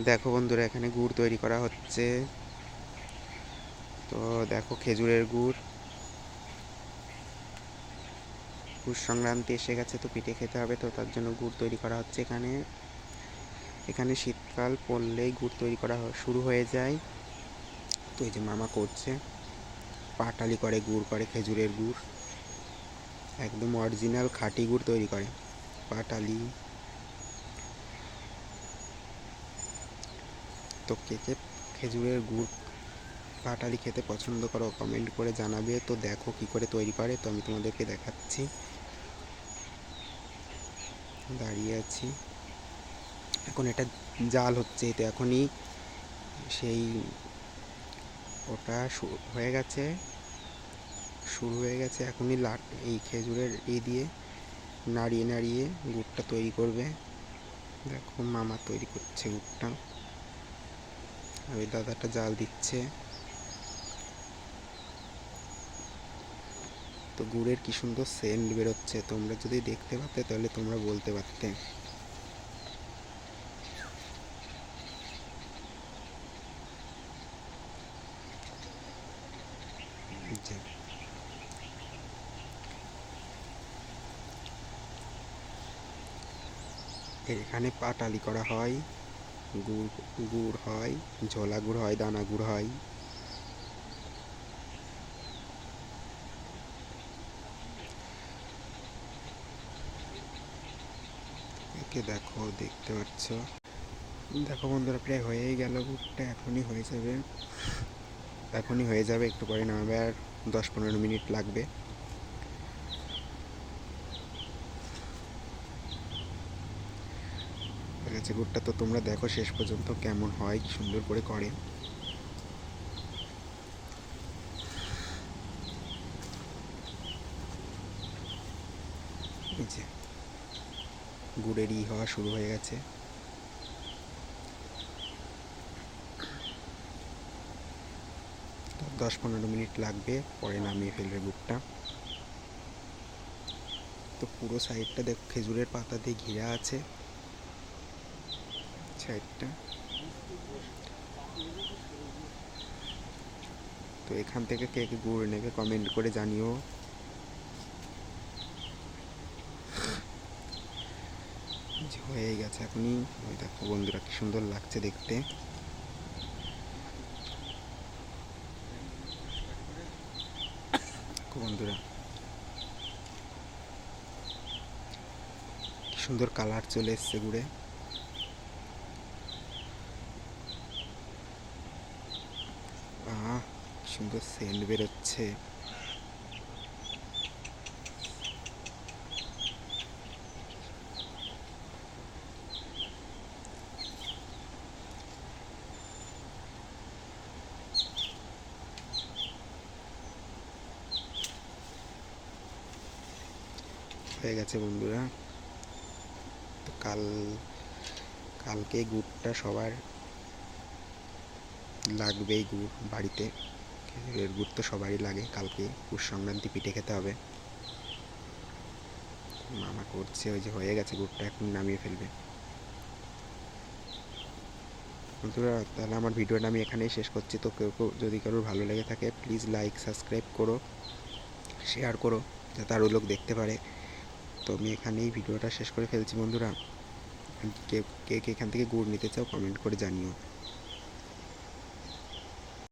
দেখো বন্ধুরা, এখানে গুড় তৈরি করা হচ্ছে। তো দেখো খেজুরের গুড়। পুষ সংক্রান্তি এসে গেছে, তো পিঠে খেতে হবে, তো তার জন্য গুড় তৈরি করা হচ্ছে এখানে। এখানে শীতকাল পড়লেই গুড় তৈরি করা শুরু হয়ে যায়। তো এই যে মামা করছে, পাটালি করে গুড়, করে খেজুরের গুড়। একদম অরিজিনাল খাঁটি গুড় তৈরি করে, পাটালি। তো কে কে খেজুরের গুড় পাটালি খেতে পছন্দ করো কমেন্ট করে জানাবে। তো দেখো কি করে তৈরি করে। তো আমি তোমাদেরকে দেখাচ্ছি। দাঁড়িয়ে আছি। এখন এটা জাল হচ্ছে তো এখনই সেই ওটা হয়ে গেছে, শুরু হয়ে গেছে। এখনই লাট এই খেজুরের ই দিয়ে নাড়িয়ে নাড়িয়ে গুড়টা তৈরি করবে। দেখো মামা তৈরি করছে গুড়টা। ওই দাদাটা জাল দিচ্ছে। তো গুড়ের কি সুন্দর সেন্ট বেরোচ্ছে। তোমরা যদি দেখতে পাতে তাহলে তোমরা বলতে পারতে। এখানে পাটালি করা হয়। গুড় গুড় হয়, ঝোলা গুড় হয়, দানা গুড় হয়। একে দেখো, দেখতে পাচ্ছ? দেখো বন্ধুরা, প্রায় হয়েই গেল গুড়টা, এখনই হয়ে যাবে। এখনই হয়ে যাবে, একটু পরে নামাবে আর দশ পনেরো মিনিট লাগবে। গেছে। গুড়টা তো তোমরা দেখো শেষ পর্যন্ত কেমন হয়, কি সুন্দর করে করে। গুড়ের ই হওয়া শুরু হয়ে গেছে। দশ পনেরো মিনিট লাগবে, পরে নামিয়ে ফেলবে গুড়টা। তো পুরো সাইডটা দেখো, খেজুরের পাতা দিয়ে ঘেরা আছে। সাইডটা তো এখান থেকে কে কে গুড় নেবে কমেন্ট করে জানিও। হয়ে গেছে এখনই। ওই দেখো বন্ধুরা কি সুন্দর লাগছে দেখতে। বন্ধুরা। সুন্দর কালার চলে এসছে গুড়ে আহ কি সুন্দর সেন্ট বেরোচ্ছে। হয়ে গেছে বন্ধুরা। তো কাল কালকে গুড়টা সবার লাগবেই গুড় বাড়িতে। খেজুরের গুড় তো সবারই লাগে, কালকে পুষ সংক্রান্তি পিঠে খেতে হবে। মামা করছে, ওই যে হয়ে গেছে গুড়টা, এখন নামিয়ে ফেলবে। বন্ধুরা, তাহলে আমার ভিডিওটা আমি এখানেই শেষ করছি। তো কেউ কেউ, যদি কারোর ভালো লেগে থাকে প্লিজ লাইক সাবস্ক্রাইব করো শেয়ার করো, যাতে আরও লোক দেখতে পারে। তো আমি এখানেই ভিডিওটা শেষ করে ফেলছি বন্ধুরা। কে কে এখান থেকে গুড় নিতে চাও কমেন্ট করে জানিও।